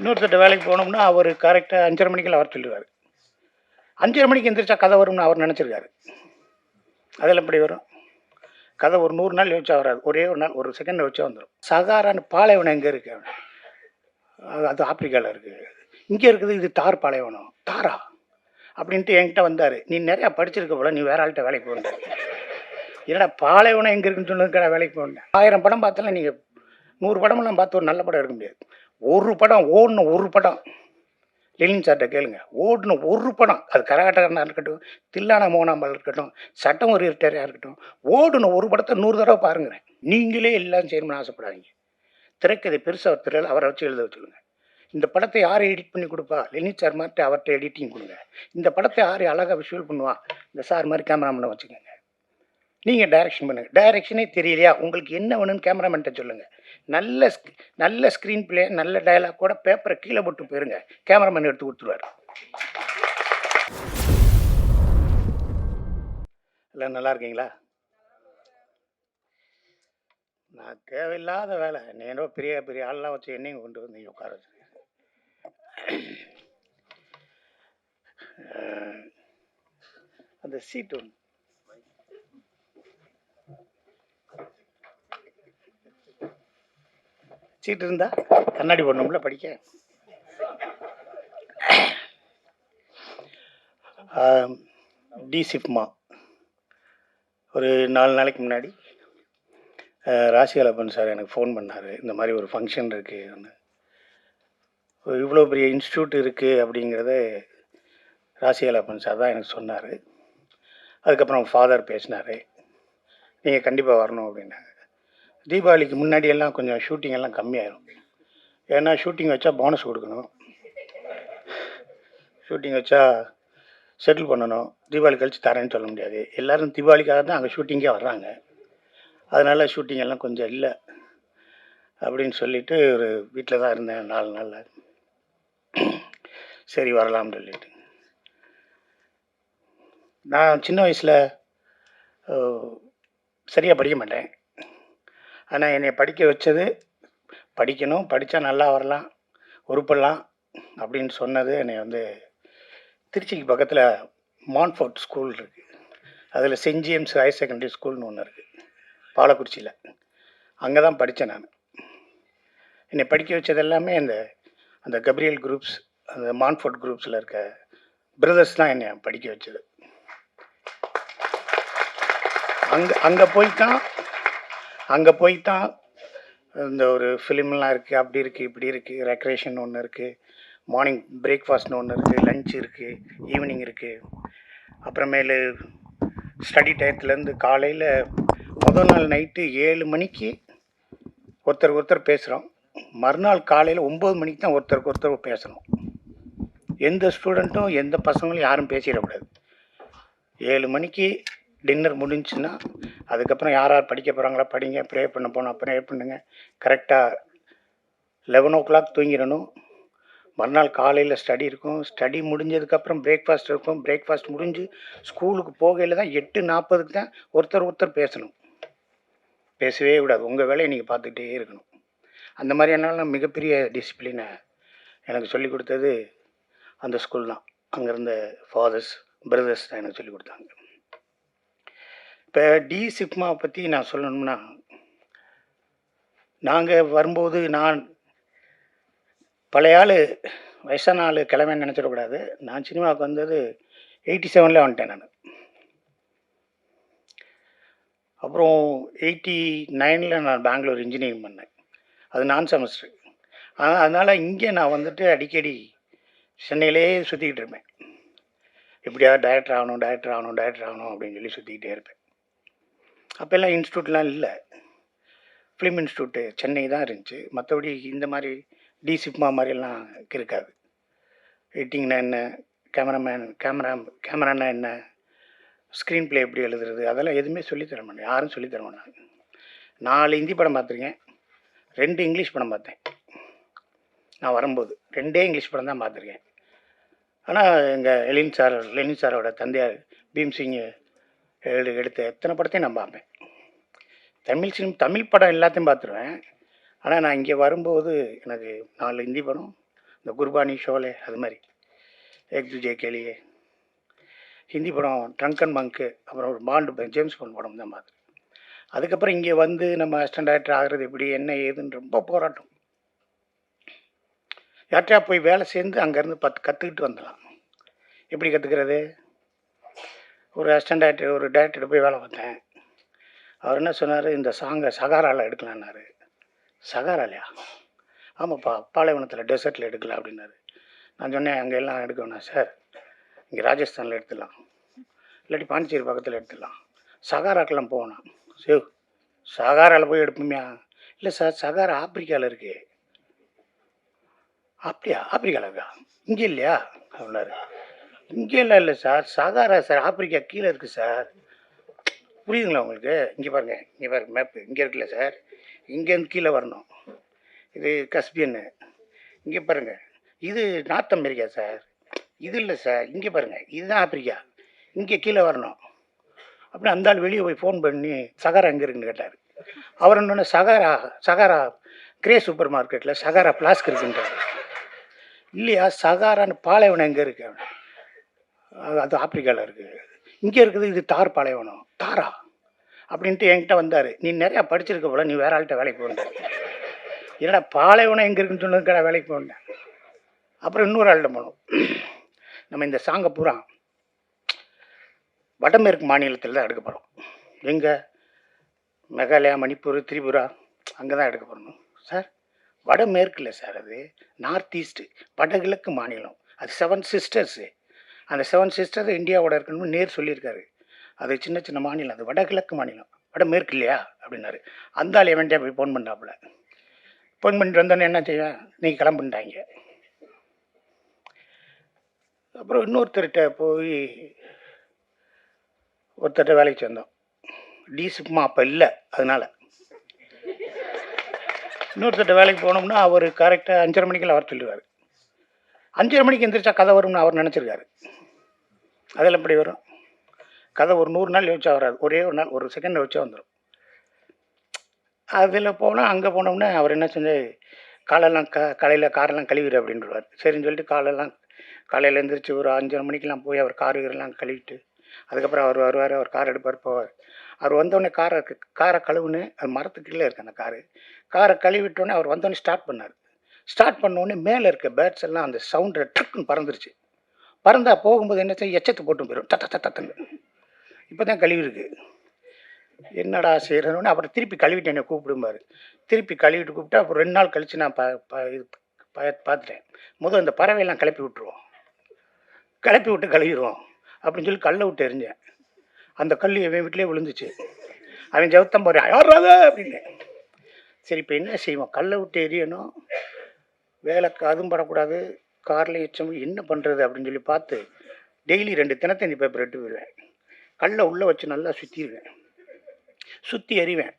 இன்னொருத்தட்ட வேலைக்கு போனோம்னா அவர் கரெக்டாக அஞ்சரை மணிக்கெல்லாம் வர சொல்லிடுவார். அஞ்சரை மணிக்கு எந்திரிச்சா கதை வரும்னு அவர் நினச்சிருக்காரு. அதெல்லாம் எப்படி வரும்? கதை ஒரு நூறு நாள் யோசிச்சா வராது. ஒரே ஒரு நாள் ஒரு செகண்ட் யோசிச்சா வந்துடும் சகாரான்னு பாலைவனம் எங்கே இருக்கு? அது- அது ஆப்பிரிக்காவில் இருக்குது இங்கே இருக்குது இது தார் பாலைவனம். தாரா? அப்படின்ட்டு என்கிட்ட வந்தார். நீ நிறையா படிச்சிருக்க போல நீ வேற ஆள்கிட்ட வேலைக்கு போகிற என்னடா பாலைவனம் எங்கே இருக்குன்னு சொன்னதுக்கடா வேலைக்கு போகணும்? ஆயிரம் படம் பார்த்தாலும் நீங்கள் நூறு படமெல்லாம் பார்த்து ஒரு நல்ல படம் எடுக்க முடியாது. ஒரு படம் ஓடின ஒரு படம். லெனின் சார்கிட்ட கேளுங்க. ஓடின ஒரு படம். அது கரகாட்டக்காரனாக இருக்கட்டும் தில்லான மோகனாம்பால் இருக்கட்டும் சட்டம் ஒரு இருட்டரையாக இருக்கட்டும் ஓடின ஒரு படத்தை நூறு தடவை பாருங்கிறேன். நீங்களே எல்லாம் செய்யணும்னு ஆசைப்படாதீங்க. திரைக்கதை பெருசாக திரையில் அவரை வச்சு எழுத வச்சுருங்க இந்த படத்தை யார் எடிட் பண்ணி கொடுப்பா? லெனின் சார் மாதிரி அவர்கிட்ட எடிட்டிங் கொடுங்க. இந்த படத்தை யார் அழகாக விஷுவல் பண்ணுவா? இந்த சார் மாதிரி கேமராமேனை வச்சுக்கோங்க. நீங்கள் டைரக்ஷன் பண்ணுங்கள் டைரக்ஷனே தெரியலையா? உங்களுக்கு என்ன வேணும்னு கேமராமேன்ட்ட சொல்லுங்கள் நல்ல ஸ்க் நல்ல ஸ்க்ரீன் பிளே நல்ல டயலாக் கூட பேப்பரை கீழே போட்டு போயிருங்க. கேமராமேன் எடுத்து கொடுத்துருவாரு. எல்லாம் நல்லா இருக்கீங்களா? நான் தேவையில்லாத வேலை. நீ பெரிய பெரிய ஆள்லாம் வச்சு என்னையும் கொண்டு வந்து உட்கார வச்சு அந்த சீட் ஒன்று சீட் இருந்தா கண்ணாடி போடணும்ல படிக்க. டி சிப்மா ஒரு நாலு நாளைக்கு முன்னாடி ராசிகலப்பன் சார் எனக்கு ஃபோன் பண்ணார். இந்த மாதிரி ஒரு ஃபங்க்ஷன் இருக்குது இவ்வளோ பெரிய இன்ஸ்டியூட் இருக்குது அப்படிங்கிறத ராசிகலப்பன் சார் தான் எனக்கு சொன்னார். அதுக்கப்புறம் ஃபாதர் பேசினார். நீங்கள் கண்டிப்பாக வரணும் அப்படின்னாங்க. தீபாவளிக்கு முன்னாடி எல்லாம் கொஞ்சம் ஷூட்டிங் எல்லாம் கம்மியாயிரும். ஏன்னா ஷூட்டிங் வச்சா போனஸ் கொடுக்கணும். ஷூட்டிங் வச்சா செட்டில் பண்ணணும். தீபாவளி கழிச்சு தரேன்னு சொல்ல முடியாது. எல்லாரும் தீபாவளிக்காக தான் அங்கே ஷூட்டிங்கே வர்றாங்க. அதனால் ஷூட்டிங் எல்லாம் கொஞ்சம் இல்லை அப்படின்னு சொல்லிட்டு ஒரு வீட்டில் தான் இருந்தேன் நாலு நாளில். சரி வரலாம்னு சொல்லிட்டு. நான் சின்ன வயசில் சரியாக படிக்க மாட்டேன். ஆனால் என்னை படிக்க வச்சது படிக்கணும் படித்தா நல்லா வரலாம் உருப்படலாம் அப்படின்னு சொன்னது என்னை வந்து திருச்சிக்கு பக்கத்தில் மான்ஃபோர்ட் ஸ்கூல் இருக்குது அதில் சென்ட் ஜேம்ஸ் ஹையர் செகண்டரி ஸ்கூல்னு ஒன்று இருக்குது பாலக்குறிச்சியில். அங்கே தான் படித்தேன் நான். என்னை படிக்க வச்சது எல்லாமே அந்த அந்த கப்ரியல் குரூப்ஸ் அந்த மான்ஃபோர்ட் குரூப்ஸில் இருக்க பிரதர்ஸ் தான் என்னை படிக்க வச்சது. அங்கே அங்கே போய் தான் அங்கே போய் தான் இந்த ஒரு ஃபிலிம்லாம் இருக்குது அப்படி இருக்குது இப்படி இருக்குது ரெக்ரேஷன் ஒன்று இருக்குது மார்னிங் பிரேக்ஃபாஸ்ட்னு ஒன்று இருக்குது லஞ்ச் இருக்குது ஈவினிங் இருக்குது அப்புறமேலு ஸ்டடி டயத்துலேருந்து காலையில் முதல் நாள் நைட்டு ஏழு மணிக்கு ஒருத்தருக்கு ஒருத்தர் பேசுகிறோம் மறுநாள் காலையில் ஒம்பது மணிக்கு தான் ஒருத்தருக்கு ஒருத்தர் பேசணும். எந்த ஸ்டூடெண்ட்டும் எந்த பசங்களும் யாரும் பேசிடக்கூடாது. ஏழு மணிக்கு டின்னர் முடிஞ்சுன்னா அதுக்கப்புறம் யார் யார் படிக்க போகிறாங்களா படிங்க ப்ரே பண்ண போனோம் ப்ரே பண்ணுங்கள் கரெக்டாக லெவன் ஓ கிளாக் தூங்கிடணும். மறுநாள் காலையில் ஸ்டடி இருக்கும். ஸ்டடி முடிஞ்சதுக்கப்புறம் பிரேக்ஃபாஸ்ட் இருக்கும். பிரேக்ஃபாஸ்ட் முடிஞ்சு ஸ்கூலுக்கு போகையில் தான் எட்டு நாற்பதுக்கு தான் ஒருத்தர் ஒருத்தர் பேசணும். பேசவே கூடாது. உங்கள் வேலையை நீங்கள் பார்த்துக்கிட்டே இருக்கணும். அந்த மாதிரியான மிகப்பெரிய டிசிப்ளினை எனக்கு சொல்லிக் கொடுத்தது அந்த ஸ்கூல் தான். அங்கே இருந்த ஃபாதர்ஸ் பிரதர்ஸ் தான் எனக்கு சொல்லிக் கொடுத்தாங்க. இப்போ டி சிப்மா பற்றி நான் சொல்லணும்னா நாங்கள் வரும்போது நான் பழைய ஆள் வயசான ஆள் கிளம்பன்னு நினச்சிடக்கூடாது நான் சினிமாவுக்கு வந்தது எயிட்டி செவனில் வந்துட்டேன் நான். அப்புறம் எயிட்டி நைனில் நான் பெங்களூர் இன்ஜினியரிங் பண்ணேன். அது நான் செமஸ்டர் ஆனால் அதனால் இங்கே நான் வந்துட்டு அடிக்கடி சென்னையிலே சுற்றிக்கிட்டு இருப்பேன். எப்படியா டைரக்டர் ஆகணும் டைரக்டர் ஆகணும் டைரக்டர் ஆகணும் அப்படின்னு சொல்லி சுற்றிக்கிட்டே இருப்பேன். அப்போல்லாம் இன்ஸ்டியூட்லாம் இல்லை. ஃபிலிம் இன்ஸ்டியூட்டு சென்னை தான் இருந்துச்சு. மற்றபடி இந்த மாதிரி டி சிப்மா மாதிரிலாம் இருக்காது. எடிட்டிங்னா என்ன கேமராமேன் கேமரா கேமரானா என்ன ஸ்க்ரீன் ப்ளே எப்படி எழுதுறது அதெல்லாம் எதுவுமே சொல்லித்தர மாட்டேன். யாரும் சொல்லித் தர மாட்டாங்க. நாலு ஹிந்தி படம் பார்த்துருக்கேன். ரெண்டு இங்கிலீஷ் படம் பார்த்தேன். நான் வரும்போது ரெண்டே இங்கிலீஷ் படம் தான் பார்த்துருக்கேன். ஆனால் எங்கள் எலின் சார் லெனின் சாரோட தந்தையார் பீம்சிங்கு எழுது எடுத்த எத்தனை படத்தையும் நான் பார்ப்பேன். தமிழ் சினிமா தமிழ் படம் எல்லாத்தையும் பார்த்துருவேன். ஆனால் நான் இங்கே வரும்போது எனக்கு நாலு ஹிந்தி படம் இந்த குர்பானி ஷோலே அது மாதிரி. எக் துஜே கேலியே ஹிந்தி படம் ட்ரங்கன் மங்க்கு அப்புறம் ஒரு பாண்டு ஜேம்ஸ் பாண்ட் படம் தான் பார்த்து அதுக்கப்புறம் இங்கே வந்து நம்ம அசிஸ்டன்ட் டேரக்டர் ஆகிறது எப்படி என்ன ஏதுன்னு ரொம்ப போராட்டம். யார்கிட்டயா போய் வேலை சேர்ந்து அங்கேருந்து பத்து கற்றுக்கிட்டு வந்துடலாம். எப்படி கற்றுக்கிறது ஒரு அசிஸ்டன்ட் டேரக்டர் ஒரு டைரக்டர் போய் வேலை பார்த்தேன். அவர் என்ன சொன்னார்? இந்த சாங்கை சகாராவில் எடுக்கலான்னாரு. சகாராலையா? ஆமாப்பா பாலைவனத்தில் டெசர்ட்டில் எடுக்கலாம் அப்படின்னாரு. நான் சொன்னேன் அங்கே எல்லாம் எடுக்க வேணாம் சார். இங்கே ராஜஸ்தானில் எடுத்துடலாம். இல்லாட்டி பாண்டிச்சேரி பக்கத்தில் எடுத்துடலாம். சகாராக்கெல்லாம் போகணும். சிவ் சகாராவில் போய் எடுப்போம்யா? இல்லை சார் சகாரா ஆப்பிரிக்காவில் இருக்கு. அப்படியா ஆப்பிரிக்காவில் இருக்கா? இங்கே இல்லையா? அப்படின்னாரு. இங்கே இல்லை இல்லை சார். சகாரா சார். ஆப்பிரிக்கா கீழே இருக்குது சார். புரியுதுங்களா உங்களுக்கு? இங்கே பாருங்க. இங்கே பாருங்க மேப்பு இங்கே இருக்குல்ல சார். இங்கேருந்து கீழே வரணும். இது கஸ்பியன்னு. இங்கே பாருங்கள் இது நார்த் அமெரிக்கா சார். இது இல்லை சார். இங்கே பாருங்க. இதுதான் ஆப்பிரிக்கா. இங்கே கீழே வரணும். அப்படி அந்த ஆள் வெளியே போய் ஃபோன் பண்ணி சகாரா எங்கே இருக்குன்னு கேட்டார். அவர் என்னொன்று சகாரா சகாரா கிரே சூப்பர் மார்க்கெட்டில் சகாரா பிளாஸ்க் இருக்குன்றார். இல்லையா? சகாரான்னு பாலைவனம் எங்கே இருக்கு? அவன் அது ஆப்பிரிக்காவில் இருக்குது இங்கே இருக்குது இது தார் பாலைவனம். தாரா அப்படின்ட்டு என்கிட்ட வந்தார். நீ நிறையா படிச்சிருக்க போல நீ வேற ஆள்கிட்ட வேலைக்கு போகணும் என்னடா பாலைவனம் எங்கே இருக்குன்னு சொன்னதுக்கடா வேலைக்கு போகணும் அப்புறம் இன்னொரு ஆள்கிட்ட போனோம். நம்ம இந்த சாங்கை பூரா வடமேற்கு மாநிலத்தில் தான் எடுக்க போகிறோம் எங்கே? மேகாலயா மணிப்பூர் திரிபுரா அங்கே தான் எடுக்க போகணும் சார் வடமேற்கில் சார் அது. நார்த் ஈஸ்ட்டு வடகிழக்கு மாநிலம். அது செவன் சிஸ்டர்ஸு. அந்த செவன் சிஸ்டர் இந்தியாவோட இருக்கணும்னு நேர் சொல்லியிருக்காரு. அது சின்ன சின்ன மாநிலம் அது வடகிழக்கு மாநிலம். வடமேற்கு இல்லையா? அப்படின்னாரு. அந்த ஆள் எவன்ட்டே போய் ஃபோன் பண்ணாப்புல? ஃபோன் பண்ணிட்டு வந்தோன்னே என்ன செய்வேன் நீங்கள் கிளம்புண்டாங்க அப்புறம் இன்னொருத்தர்கிட்ட போய் ஒருத்தர்கிட்ட வேலைக்கு சேர்ந்தோம். டீசிப்மா அப்போ இல்லை அதனால். இன்னொருத்தர்கிட்ட வேலைக்கு போனோம்னா அவர் கரெக்டாக அஞ்சரை மணிக்கெல்லாம் வர சொல்லுவார் அஞ்சரை மணிக்கு எந்திரிச்சா கதை வரும்னு அவர் நினச்சிருக்காரு. அதெல்லாம் எப்படி வரும்? கதை ஒரு நூறு நாள் யோசிச்சா வராது. ஒரே ஒரு நாள் ஒரு செகண்ட் யோசிச்சா வந்துடும் அதில் போனால் அங்கே போனோம்னா அவர் என்ன செஞ்சு காலெல்லாம் க காலையில் காரெல்லாம் கழுவிடு அப்படின்றவார். சரின்னு சொல்லிட்டு காலெல்லாம் காலையில் எழுந்திரிச்சு ஒரு அஞ்சரை மணிக்கெலாம் போய் அவர் கார் எல்லாம் கழுவிட்டு அதுக்கப்புறம் அவர் வருவார் அவர் கார் எடுப்பார் போவார். அவர் வந்தோடனே காரை காரை கழுவுன்னு அது மரத்துக்கு கீழே இருக்கு அந்த காரு. காரை கழுவிட்டோன்னே அவர் வந்தோடனே ஸ்டார்ட் பண்ணார். ஸ்டார்ட் பண்ணோடனே மேலே இருக்க பேர்ட்ஸ் எல்லாம் அந்த சவுண்டு டக்குன்னு பறந்துருச்சு. பறந்தா போகும்போது என்ன செய்யும் எச்சத்தை போட்டு போயிடும் தத்த தத்த இப்போ தான் கழுவி இருக்கு. என்னடா செய்கிறோன்னு அப்புறம் திருப்பி கழுவிட்டு என்னை கூப்பிடும்பாரு திருப்பி கழுவிட்டு கூப்பிட்டா அப்புறம் ரெண்டு நாள் கழித்து நான் ப ப- இது பார்த்துட்டேன். முதல் இந்த பறவையெல்லாம் கிளப்பி விட்டுருவோம். கிளப்பி விட்டு கழுவிடுவோம் அப்படின்னு சொல்லி கல்லை விட்டு எரிஞ்சேன் அந்த கல் என் வீட்டிலே விழுந்துச்சு. அவன் ஜவுத்தம் போகிறேன் யாராத அப்படின்னு சரி இப்போ என்ன செய்வோம்? கல்லை விட்டு எரியணும். வேலை அதுவும் படக்கூடாது காரில் எச்சம் என்ன பண்ணுறது அப்படின்னு சொல்லி பார்த்து டெய்லி ரெண்டு தினத்தந்தி பேப்பர் எடுத்து போயிடுவேன். கல்லை உள்ளே வச்சு நல்லா சுற்றிடுவேன் சுற்றி எறிவேன்.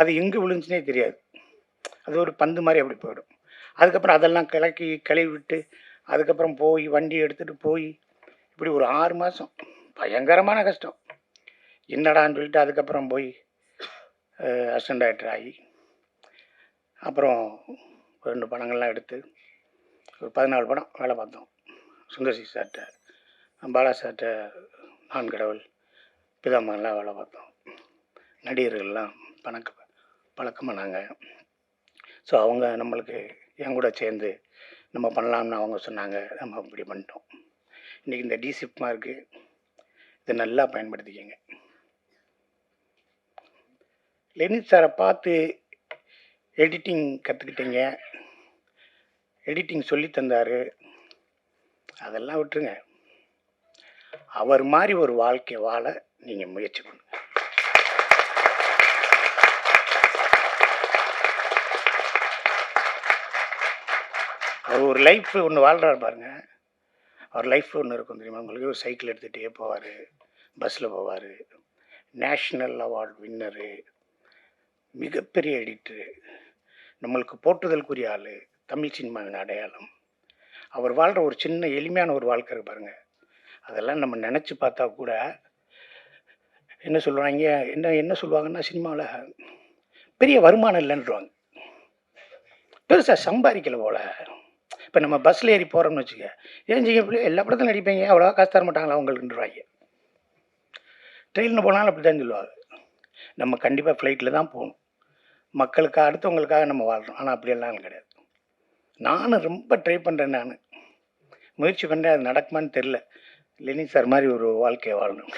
அது எங்கே விழுந்துச்சுனே தெரியாது. அது ஒரு பந்து மாதிரி அப்படி போயிடும். அதுக்கப்புறம் அதெல்லாம் கிளக்கி கழுவி விட்டு அதுக்கப்புறம் போய் வண்டி எடுத்துகிட்டு போய் இப்படி ஒரு ஆறு மாதம் பயங்கரமான கஷ்டம். என்னடான்னு சொல்லிட்டு அதுக்கப்புறம் போய் அசண்ட் ஆகி அப்புறம் ரெண்டு படங்கள்லாம் எடுத்து ஒரு பதினாலு படம் வேலை பார்த்தோம். சுந்தர்சி சார்கிட்ட பாலா சார்கிட்ட நான் கடவுள் பிதாமகன்லாம் வேலை பார்த்தோம். நடிகர்கள்லாம் பணக்க பழக்கமானாங்க ஸோ அவங்க நம்மளுக்கு என் கூட சேர்ந்து நம்ம பண்ணலாம்னு அவங்க சொன்னாங்க. நம்ம இப்படி பண்ணிட்டோம். இன்றைக்கி இந்த டிசிப் மார்க்கு இதை நல்லா பயன்படுத்திக்கங்க. லெனின் சாரை பார்த்து எடிட்டிங் கற்றுக்கிட்டீங்க எடிட்டிங் சொல்லி தந்தார். அதெல்லாம் விட்டுருங்க. அவர் மாதிரி ஒரு வாழ்க்கை வாழ நீங்கள் முயற்சி பண்ணுங்க. அவர் ஒரு லைஃப் ஒன்று வாழ்கிறாரு பாருங்க. அவர் லைஃப் ஒன்று இருக்கும் தெரியுமா? உங்களுக்கு ஒரு சைக்கிள் எடுத்துகிட்டே போவார். பஸ்ஸில் போவார். நேஷ்னல் அவார்டு வின்னரு மிகப்பெரிய எடிட்டரு நம்மளுக்கு போற்றுதலுக்குரிய ஆள் தமிழ் சினிமாவின் அடையாளம். அவர் வாழ்கிற ஒரு சின்ன எளிமையான ஒரு வாழ்க்கை பாருங்கள் பாருங்க. அதெல்லாம் நம்ம நினச்சி பார்த்தா கூட என்ன சொல்லுவாங்க என்ன என்ன சொல்லுவாங்கன்னா சினிமாவில் பெரிய வருமானம் இல்லைன்றவாங்க. பெருசாக சம்பாதிக்கல போல். இப்போ நம்ம பஸ்ஸில் ஏறி போகிறோம்னு வச்சுக்க ஏன் செய்ய பிள்ளை எல்லா படத்துலையும் நடிப்பீங்க? அவ்வளோவா காசு தர மாட்டாங்களா உங்களுக்குன்றவாங்க ட்ரெயினில் போனாலும் அப்படி தான் சொல்லுவாங்க. நம்ம கண்டிப்பாக ஃப்ளைட்டில் தான் போகணும். மக்களுக்காக அடுத்தவங்களுக்காக நம்ம வாழ்கிறோம் ஆனால் அப்படியெல்லாம் கிடையாது. நானும் ரொம்ப ட்ரை பண்ணுறேன் நான். முயற்சி பண்ணுறேன் அது நடக்குமான்னு தெரில லெனி சார் மாதிரி ஒரு வாழ்க்கையை வாழணும்.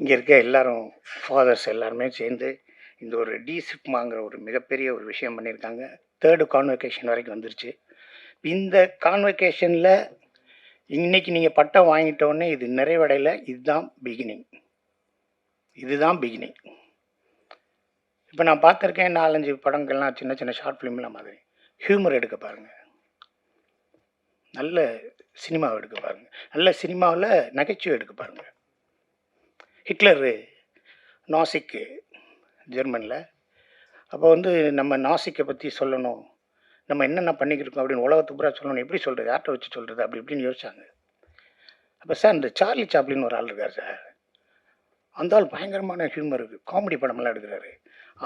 இங்கே இருக்க எல்லாரும் ஃபாதர்ஸ் எல்லாருமே சேர்ந்து இந்த ஒரு டிசிப்மாங்கிற ஒரு மிகப்பெரிய ஒரு விஷயம் பண்ணியிருக்காங்க. தேர்டு கான்வெகேஷன் வரைக்கும் வந்துருச்சு. இந்த கான்வெகேஷனில் இன்றைக்கி நீங்கள் பட்டம் வாங்கிட்டோடனே இது நிறைவடையில். இதுதான் பிகினிங் இதுதான் பிகினிங் இப்போ நான் பார்த்துருக்கேன் நாலஞ்சு படங்கள்லாம் சின்ன சின்ன ஷார்ட் ஃபிலிம்லாம் மாதிரி. ஹியூமர் எடுக்க பாருங்கள் நல்ல சினிமாவை எடுக்க பாருங்கள் நல்ல சினிமாவில் நகைச்சுவை எடுக்க பாருங்கள் ஹிட்லரு நாசிக்கு ஜெர்மனில் அப்போ வந்து நம்ம நாசிக்கை பற்றி சொல்லணும். நம்ம என்னென்ன பண்ணிக்கிருக்கோம் அப்படின்னு உலகத்து பூரா சொல்லணும். எப்படி சொல்கிறது யார்கிட்ட வச்சு சொல்கிறது அப்படி இப்படின்னு யோசிச்சாங்க. அப்போ சார் இந்த சார்லி சாப்ளின்னு ஒரு ஆள் இருக்கார் சார் அந்த ஆள் பயங்கரமான ஹியூமர் இருக்குது காமெடி படமெல்லாம் எடுக்கிறாரு.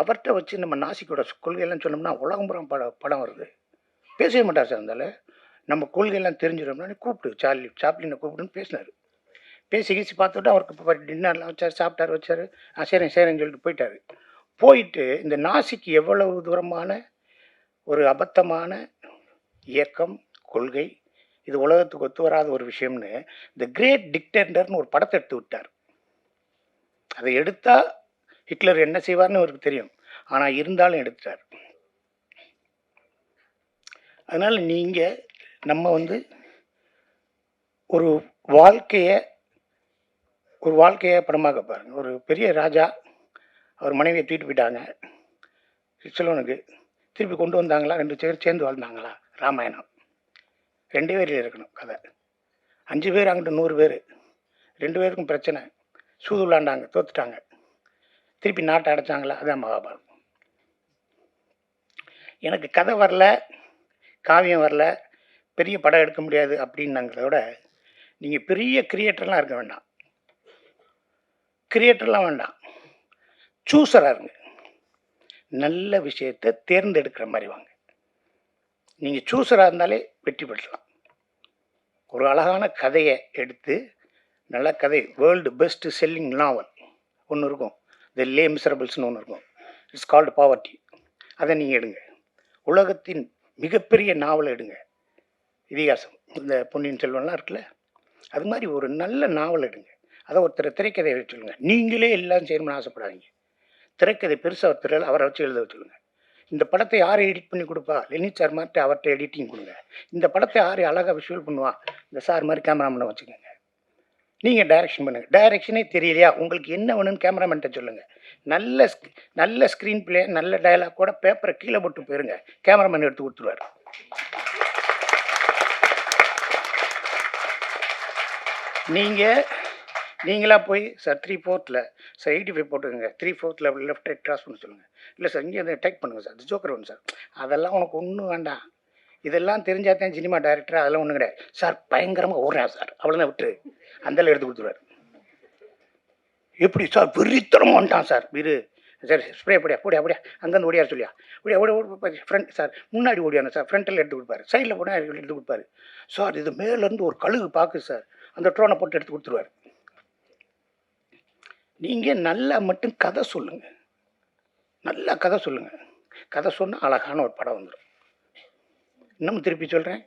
அவர்கிட்ட வச்சு நம்ம நாசிக்கோட கொள்கையெல்லாம் சொன்னோம்னா உலகம்புறம் பட படம் வருது. பேசவே மாட்டார் சார் இருந்தால நம்ம கொள்கையெல்லாம் தெரிஞ்சிடும்னா கூப்பிட்டு சார்லி சாப்ளினை கூப்பிடுன்னு பேசினார். பேசி கீசி பார்த்துட்டு அவருக்கு இப்போ டின்னர்லாம் வச்சார் சாப்பிட்டாரு வச்சார். ஆ சரிங்க சரின்னு சொல்லிட்டு போயிட்டார். போயிட்டு இந்த நாசிக்கு எவ்வளவு தூரமான ஒரு அபத்தமான இயக்கம் கொள்கை இது உலகத்துக்கு ஒத்து வராத ஒரு விஷயம்னு இந்த கிரேட் டிக்டேண்டர்னு ஒரு படத்தை எடுத்து விட்டார். அதை எடுத்தால் ஹிட்லர் என்ன செய்வார்னு அவருக்கு தெரியும். ஆனால் இருந்தாலும் எடுத்துட்டார். அதனால் நீங்கள் நம்ம வந்து ஒரு வாழ்க்கையை ஒரு வாழ்க்கையை படமாக பாருங்கள் ஒரு பெரிய ராஜா அவர் மனைவியை தூக்கிட்டு போயிட்டாங்க. சிலவனுக்கு திருப்பி கொண்டு வந்தாங்களா? ரெண்டு பேர் சேர்ந்து வாழ்ந்தாங்களா? ராமாயணம். ரெண்டு பேரில் இருக்கணும் கதை. அஞ்சு பேர் அங்கிட்டு நூறு பேர். ரெண்டு பேருக்கும் பிரச்சனை. சூது விளாண்டாங்க தோத்துட்டாங்க. திருப்பி நாட்டை அடைச்சாங்களா? அதான் மகாபாரதம். எனக்கு கதை வரல காவியம் வரல பெரிய படம் எடுக்க முடியாது அப்படின்னாங்கிறத விட நீங்கள் பெரிய கிரியேட்டர்லாம் இருக்க வேண்டாம். கிரியேட்டர்லாம் வேண்டாம். சூஸராக இருங்க. நல்ல விஷயத்தை தேர்ந்தெடுக்கிற மாதிரி வாங்க. நீங்கள் சூஸராக இருந்தாலே வெற்றி பெற்றலாம் ஒரு அழகான கதையை எடுத்து நல்ல கதை வேர்ல்டு பெஸ்ட் செல்லிங் நாவல் ஒன்று இருக்கும். த லே மிசரபிள்ஸ்னு ஒன்று இருக்கும். இட்ஸ் கால்டு பாவர்ட்டி அதை நீங்கள் எடுங்க. உலகத்தின் மிகப்பெரிய நாவலை எடுங்க. இதிகாசம். இந்த பொன்னியின் செல்வன்லாம் இருக்குல்ல? அது மாதிரி ஒரு நல்ல நாவல் எடுங்க. அதை ஒருத்தர் திரைக்கதை வச்சுருங்க நீங்களே எல்லாம் செய்யணும்னு ஆசைப்படாதீங்க. திரைக்கதை பெருசாக ஒருத்தர் அவரை வச்சு எழுத வச்சுருங்க இந்த படத்தை யார் எடிட் பண்ணி கொடுப்பா? லெனி சார் மாதிரி அவர்கிட்ட எடிட்டிங் கொடுங்க. இந்த படத்தை யார் அழகாக விஷுவல் பண்ணுவா? இந்த சார் மாதிரி கேமராமேனை வச்சுக்கோங்க. நீங்கள் டைரக்ஷன் பண்ணுங்கள் டைரக்ஷனே தெரியலையா? உங்களுக்கு என்ன வேணும்னு கேமராமேன்ட்ட சொல்லுங்கள் நல்ல ஸ்க் நல்ல ஸ்க்ரீன் பிளே நல்ல டயலாக் கூட பேப்பரை கீழே போட்டு போயிருங்க. கேமராமேன் எடுத்து கொடுத்துருவார். நீங்கள் நீங்களாக போய் சார் த்ரீ ஃபோர்த்தில் சார் எயிட்டி ஃபைவ் போட்டுக்கோங்க. த்ரீ ஃபோர்த்தில் லெஃப்ட் ரைட் கிராஸ் பண்ண சொல்லுங்கள் இல்லை சார் இங்கே டைப் பண்ணுங்கள் சார் ஜோக்கர் ஒன்று சார் அதெல்லாம் உனக்கு ஒன்றும் வேண்டாம். இதெல்லாம் தெரிஞ்சால் தான் சினிமா டைரக்டர் அதெல்லாம் ஒன்றும் கிடையாது. சார் பயங்கரமாக ஓடுறேன் சார். அவ்வளோதான் விட்டு அந்தளவு எடுத்து கொடுத்துருவார். எப்படி சார்? வெறித்தனமாக வந்துட்டான் சார். வீடு சார் ஸ்ப்ரே அப்படியா போடியா? அப்படியா அங்கேருந்து ஓடியார் சொல்லியா? ஓடியா ஓடி ஓடி ஃப்ரண்ட் சார் முன்னாடி ஓடியாங்க சார். ஃப்ரண்ட்டில் எடுத்து கொடுப்பாரு. சைடில் போனால் எடுத்து கொடுப்பாரு. சார் இது மேலேருந்து ஒரு கழுகு பார்க்குது சார். அந்த ட்ரோனை போட்டு எடுத்து கொடுத்துருவாரு. நீங்கள் நல்லா மட்டும் கதை சொல்லுங்கள் நல்லா கதை சொல்லுங்கள் கதை சொன்னால் அழகான ஒரு படம் வந்துடும் இன்னமும் திருப்பி சொல்கிறேன்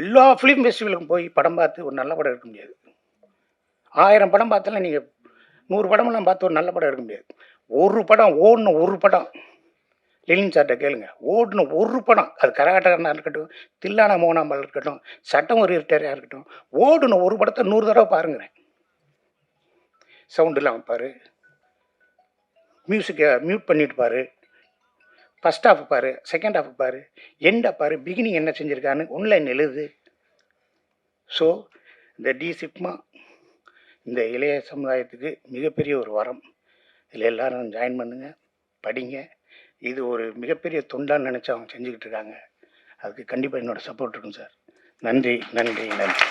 எல்லா ஃபிலிம் ஃபெஸ்டிவலுக்கும் போய் படம் பார்த்து ஒரு நல்ல படம் எடுக்க முடியாது. ஆயிரம் படம் பார்த்தாலும் நீங்கள் நூறு படமெல்லாம் பார்த்து ஒரு நல்ல படம் எடுக்க முடியாது. ஒரு படம் ஓடின ஒரு படம். லெனின் சார்கிட்ட கேளுங்க. ஓடின ஒரு படம். அது கரகாட்டக்காரனாக இருக்கட்டும் தில்லான மோகனாம்பால் இருக்கட்டும் சட்டம் ஒரு இருட்டரையாக இருக்கட்டும் ஓடின ஒரு படத்தை நூறு தடவை பாருங்கிறேன். சவுண்டு இல்லாமல் வைப்பார் மியூசிக்கை மியூட் பண்ணிட்டு பாரு. ஃபஸ்ட் ஹாஃப் பாரு செகண்ட் ஹாஃப் பாரு எண்டை பாரு பிகினிங் என்ன செஞ்சுருக்கான்னு ஒன்லைன் எழுது. ஸோ இந்த டி சிப்மா இந்த இளைய சமுதாயத்துக்கு மிகப்பெரிய ஒரு வரம். இதில் எல்லோரும் ஜாயின் பண்ணுங்கள் படிங்க. இது ஒரு மிகப்பெரிய தொண்டான்னு நினச்சி அவங்க செஞ்சுக்கிட்டு இருக்காங்க. அதுக்கு கண்டிப்பாக என்னோடய சப்போர்ட் இருக்கும் சார் நன்றி நன்றி நன்றி.